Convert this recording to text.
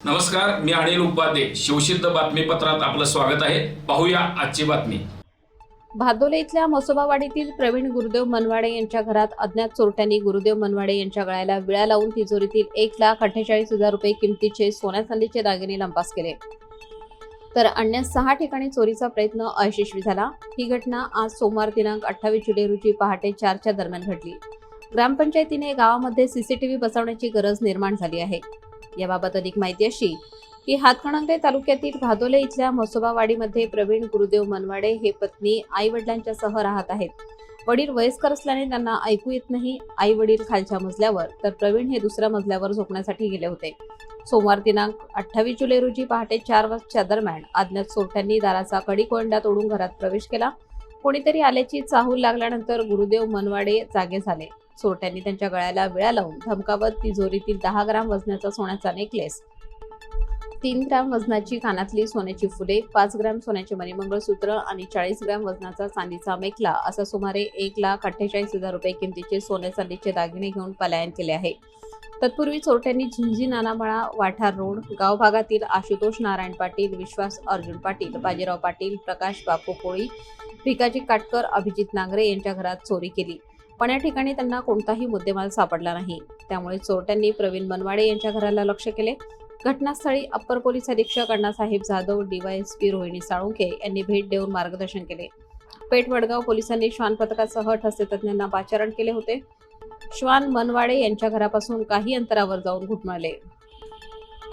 नमस्कार मी अनिल उपाध्ये. शिवसिद्ध बातमीपत्रात आपलं स्वागत आहे. पाहूया आजची बातमी. भादोले इथल्या मसोबावाडीतील प्रवीण गुरुदेव मनवाडे यांच्या घरात अज्ञात चोरट्यांनी गुरुदेव मनवाडे यांच्या गळ्याला विळा लावून तिजोरीतील एक लाख अठ्ठेचाळीस हजार रुपये किमतीचे सोन्या चांदीचे दागिने लंपास केले. तर अन्य सहा ठिकाणी चोरीचा प्रयत्न अयशस्वी झाला. ही घटना आज सोमवार दिनांक अठ्ठावीस जुलै रोजी पहाटे चारच्या दरम्यान घडली. ग्रामपंचायतीने गावामध्ये सीसीटीव्ही बसवण्याची गरज निर्माण झाली आहे. याबाबत अधिक माहिती अशी की हातकणंगले तालुक्यातील भादोले इथल्या म्हसोबावाडीमध्ये प्रवीण गुरुदेव मनवाडे हे पत्नी आई वडिलांच्या राहत आहेत. वडील वयस्कर असल्याने त्यांना ऐकू येत नाही. आई वडील खालच्या मजल्यावर तर प्रवीण हे दुसऱ्या मजल्यावर झोपण्यासाठी गेले होते. सोमवार दिनांक अठ्ठावीस जुलै रोजी पहाटे चार वाजच्या दरम्यान अज्ञात चोरट्यांनी दाराचा कडी कोंडा तोडून घरात प्रवेश केला. कोणीतरी आल्याची चाहूल लागल्यानंतर गुरुदेव मनवाडे जागे झाले. चोरट्यांनी त्यांच्या गळ्याला विळा लावून धमकावत तिजोरीतील दहा ग्राम वजनाचा सोन्याचा नेकलेस तीन ग्रॅम वजनाची कानातली सोन्याची फुले पाच ग्रॅम सोन्याचे मणिमंगळसूत्र आणि चाळीस ग्रॅम वजनाचा चांदीचा मेखला. असा सुमारे एक लाख अठ्ठेचाळीस हजार रुपये किमतीचे सोने चांदीचे दागिने घेऊन पलायन केले आहे. तत्पूर्वी चोरट्यांनी झिंझी नानामळा वाठार रोड गाव भागातील आशुतोष नारायण पाटील विश्वास अर्जुन पाटील बाजीराव पाटील प्रकाश बापू कोळी भिकाजी काटकर अभिजित नांगरे यांच्या घरात चोरी केली. पण या ठिकाणी त्यांना कोणताही मुद्देमाल सापडला नाही. त्यामुळे चोरट्यांनी प्रवीण मनवाडे यांच्या घराला लक्ष केले. घटनास्थळी अप्पर पोलीस अधीक्षक अण्णासाहेब जाधव डीवायएसपी रोहिणी साळुंखे यांनी भेट देऊन मार्गदर्शन केले. पेठ वडगाव पोलिसांनी श्वान पथकासह ठसे तज्ज्ञांना पाचारण केले होते. श्वान मनवाडे यांच्या घरापासून काही अंतरावर जाऊन घुटमळले.